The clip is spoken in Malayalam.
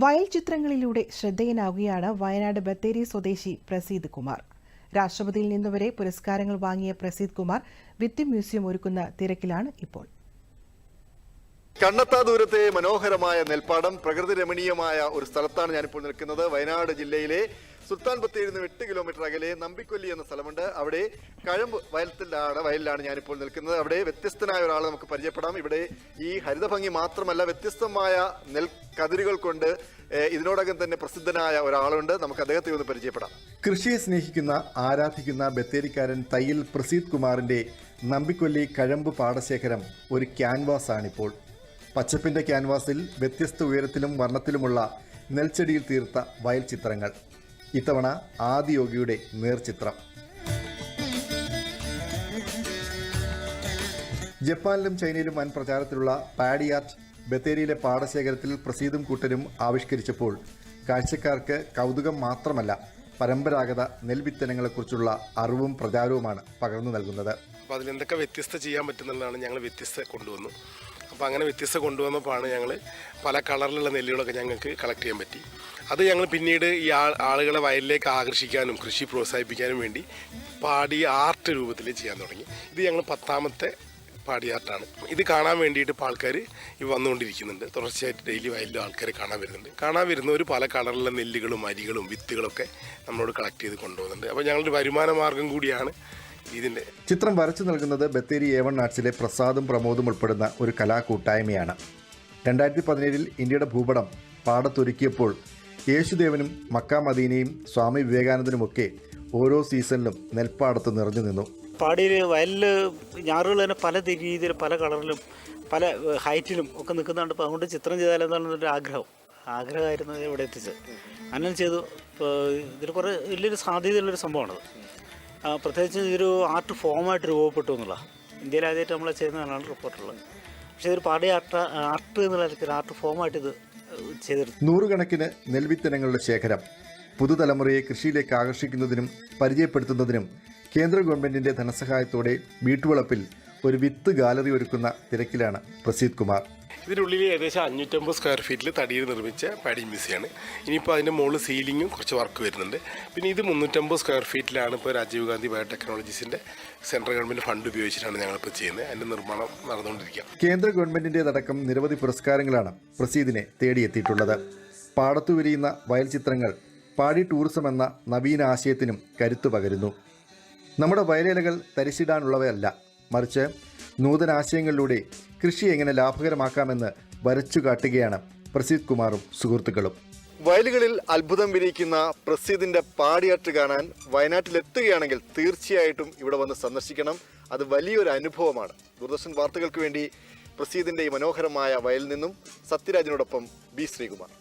വയൽ ചിത്രങ്ങളിലൂടെ ശ്രദ്ധേയനാവുകയാണ് വയനാട് ബത്തേരി സ്വദേശി പ്രസീദ് കുമാർ. രാഷ്ട്രപതിയിൽ നിന്നുവരെ പുരസ്കാരങ്ങൾ വാങ്ങിയ പ്രസീദ് കുമാർ വിത്തി മ്യൂസിയം ഒരുക്കുന്ന തിരക്കിലാണ് ഇപ്പോൾ. കണ്ണത്താ ദൂരത്തെ മനോഹരമായ നെൽപ്പാടം പ്രകൃതി രമണീയമായ ഒരു സ്ഥലത്താണ് ഞാനിപ്പോൾ നിൽക്കുന്നത്. വയനാട് ജില്ലയിലെ സുൽത്താൻ ബത്തേരിയിൽ നിന്ന് എട്ട് കിലോമീറ്റർ അകലെ നമ്പിക്കൊല്ലി എന്ന സ്ഥലമുണ്ട്. അവിടെ കഴമ്പ് വയലത്തിലാണ് വയലിലാണ് ഞാനിപ്പോൾ നിൽക്കുന്നത്. അവിടെ വ്യത്യസ്തനായ ഒരാളെ നമുക്ക് പരിചയപ്പെടാം. ഇവിടെ ഈ ഹരിതഭംഗി മാത്രമല്ല വ്യത്യസ്തമായ നെൽ കതിരുകൾ കൊണ്ട് ഇതിനോടകം തന്നെ പ്രസിദ്ധനായ ഒരാളുണ്ട്. നമുക്ക് അദ്ദേഹത്തെ ഒന്ന് പരിചയപ്പെടാം. കൃഷിയെ സ്നേഹിക്കുന്ന ആരാധിക്കുന്ന ബത്തേരിക്കാരൻ തയ്യിൽ പ്രസീദ് കുമാറിന്റെ നമ്പിക്കൊല്ലി കഴമ്പ് പാടശേഖരം ഒരു ക്യാൻവാസ് ആണിപ്പോൾ പച്ചപ്പിന്റെ ക്യാൻവാസിൽ വ്യത്യസ്ത ഉയരത്തിലും വർണത്തിലുമുള്ള നെൽച്ചെടിയിൽ തീർത്ത വയൽ ചിത്രങ്ങൾ ഇത്തവണ ആദിയോഗിയുടെ നേർചിത്രം. ജപ്പാനിലും ചൈനയിലും വൻ പ്രചാരത്തിലുള്ള പാഡിയാർട്ട് ബത്തേരിയിലെ പാടശേഖരത്തിൽ പ്രസീതും കൂട്ടരും ആവിഷ്കരിച്ചപ്പോൾ കാഴ്ചക്കാർക്ക് കൗതുകം മാത്രമല്ല പരമ്പരാഗത നെൽവിത്തനങ്ങളെക്കുറിച്ചുള്ള അറിവും പ്രചാരവുമാണ് പകർന്നു നൽകുന്നത്. അപ്പോൾ അതിലെന്തൊക്കെ വ്യത്യസ്ത ചെയ്യാൻ പറ്റുന്നുള്ളതാണ് ഞങ്ങൾ വ്യത്യസ്ത കൊണ്ടുവന്നു. അപ്പോൾ അങ്ങനെ വ്യത്യസ്ത കൊണ്ടുവന്നപ്പോഴാണ് ഞങ്ങൾ പല കളറിലുള്ള നെല്ലുകളൊക്കെ ഞങ്ങൾക്ക് കളക്ട് ചെയ്യാൻ പറ്റി. അത് ഞങ്ങൾ പിന്നീട് ഈ ആളുകളെ വയലിലേക്ക് ആകർഷിക്കാനും കൃഷി പ്രോത്സാഹിപ്പിക്കാനും വേണ്ടി പാടി ആർട്ട് രൂപത്തിൽ ചെയ്യാൻ തുടങ്ങി. ഇത് ഞങ്ങൾ പത്താമത്തെ പാടി ആർട്ടാണ്. ഇത് കാണാൻ വേണ്ടിയിട്ട് ഇപ്പോൾ ആൾക്കാർ ഈ വന്നുകൊണ്ടിരിക്കുന്നുണ്ട്. തുടർച്ചയായിട്ട് ഡെയിലി വയലിലും ആൾക്കാർ കാണാൻ വരുന്നുണ്ട്. കാണാൻ വരുന്നവർ പല കളറിലുള്ള നെല്ലുകളും അരികളും വിത്തുകളൊക്കെ നമ്മളോട് കളക്ട് ചെയ്ത് കൊണ്ടുപോകുന്നുണ്ട്. അപ്പോൾ ഞങ്ങളൊരു വരുമാന മാർഗം കൂടിയാണ് ഇതിന്റെ ചിത്രം വരച്ചു നൽകുന്നത് ബത്തേരി എ വൺ ആർട്സിലെ പ്രസാദും പ്രമോദും ഉൾപ്പെടുന്ന ഒരു കലാകൂട്ടായ്മയാണ്. രണ്ടായിരത്തി പതിനേഴിൽ ഇന്ത്യയുടെ ഭൂപടം പാടത്തൊരുക്കിയപ്പോൾ യേശുദേവനും മക്ക മദീനയും സ്വാമി വിവേകാനന്ദനുമൊക്കെ ഓരോ സീസണിലും നെൽപ്പാടത്ത് നിറഞ്ഞു നിന്നു. പാടിയിൽ വയലിൽ ഞാറുകൾ തന്നെ പല രീതിയിൽ പല കളറിലും പല ഹൈറ്റിലും ഒക്കെ നിൽക്കുന്നുണ്ട്. അപ്പോൾ അതുകൊണ്ട് ചിത്രം ചെയ്താലെന്നാണ് ഒരു ആഗ്രഹം. ആഗ്രഹമായിരുന്നു ഇവിടെ എത്തിച്ചത്. അങ്ങനെ ചെയ്തു. ഇപ്പോൾ ഇതിൽ കുറേ വലിയൊരു സാധ്യതയുള്ളൊരു സംഭവമാണത്. പ്രത്യേകിച്ച് ഇതൊരു ആർട്ട് ഫോമായിട്ട് രൂപപ്പെട്ടു എന്നുള്ള ഇന്ത്യയിൽ ആദ്യമായിട്ട് നമ്മൾ ചെയ്യുന്നതാണ് റിപ്പോർട്ടുള്ളത്. പക്ഷേ ഇതൊരു പാടി ആർട്ട് ആർട്ട് എന്നുള്ള ആർട്ട് ഫോമായിട്ട് ഇത് ചെയ്തെടുത്തു നൂറുകണക്കിന് നെൽവിത്തനങ്ങളുടെ ശേഖരം പുതുതലമുറയെ കൃഷിയിലേക്ക് ആകർഷിക്കുന്നതിനും പരിചയപ്പെടുത്തുന്നതിനും കേന്ദ്ര ഗവൺമെന്റിന്റെ ധനസഹായത്തോടെ വീട്ടുവളപ്പിൽ ഒരു വിത്ത് ഗാലറി ഒരുക്കുന്ന തിരക്കിലാണ് പ്രസീത് കുമാർ. ഇതിനുള്ളിൽ ഏകദേശം അഞ്ഞൂറ്റമ്പത് സ്ക്വയർ ഫീറ്റിൽ തടിയിൽ നിർമ്മിച്ച പാഡി മ്യൂസിയമാണ് ഇനിയിപ്പോൾ അതിന്റെ മുകളിൽ സീലിങ്ങും കുറച്ച് വർക്ക് വരുന്നുണ്ട്. പിന്നെ ഇത് മുന്നൂറ്റമ്പത് സ്ക്വയർ ഫീറ്റിലാണ് ഇപ്പോൾ രാജീവ് ഗാന്ധി ബയോടെക്നോളജീസിന്റെ സെൻട്രൽ ഗവൺമെന്റ് ഫണ്ട് ഉപയോഗിച്ചിട്ടാണ് ഞങ്ങളിപ്പോൾ ചെയ്യുന്നത്. അതിന്റെ നിർമ്മാണം നടന്നുകൊണ്ടിരിക്കുക. കേന്ദ്ര ഗവൺമെന്റിന്റേതടക്കം നിരവധി പുരസ്കാരങ്ങളാണ് പ്രസീദിനെ തേടിയെത്തിയിട്ടുള്ളത്. പാടത്തു വിരിയുന്ന വയൽ ചിത്രങ്ങൾ പാടി ടൂറിസം എന്ന നവീന ആശയത്തിനും കരുത്തു പകരുന്നു. നമ്മുടെ വയലേലകൾ തരിശിടാനുള്ളവയല്ല. മറിച്ച് നൂതനാശയങ്ങളിലൂടെ കൃഷി എങ്ങനെ ലാഭകരമാക്കാമെന്ന് വരച്ചു കാട്ടുകയാണ് പ്രസീദ് കുമാറും സുഹൃത്തുക്കളും. വയലുകളിൽ അത്ഭുതം വിരിയിക്കുന്ന പ്രസീദിന്റെ പാടിയാട്ട് കാണാൻ വയനാട്ടിലെത്തുകയാണെങ്കിൽ തീർച്ചയായിട്ടും ഇവിടെ വന്ന് സന്ദർശിക്കണം. അത് വലിയൊരു അനുഭവമാണ്. ദൂരദർശൻ വാർത്തകൾക്ക് വേണ്ടി പ്രസീദിന്റെ ഈ മനോഹരമായ വയലിൽ നിന്നും സത്യരാജിനോടൊപ്പം ബി ശ്രീകുമാർ.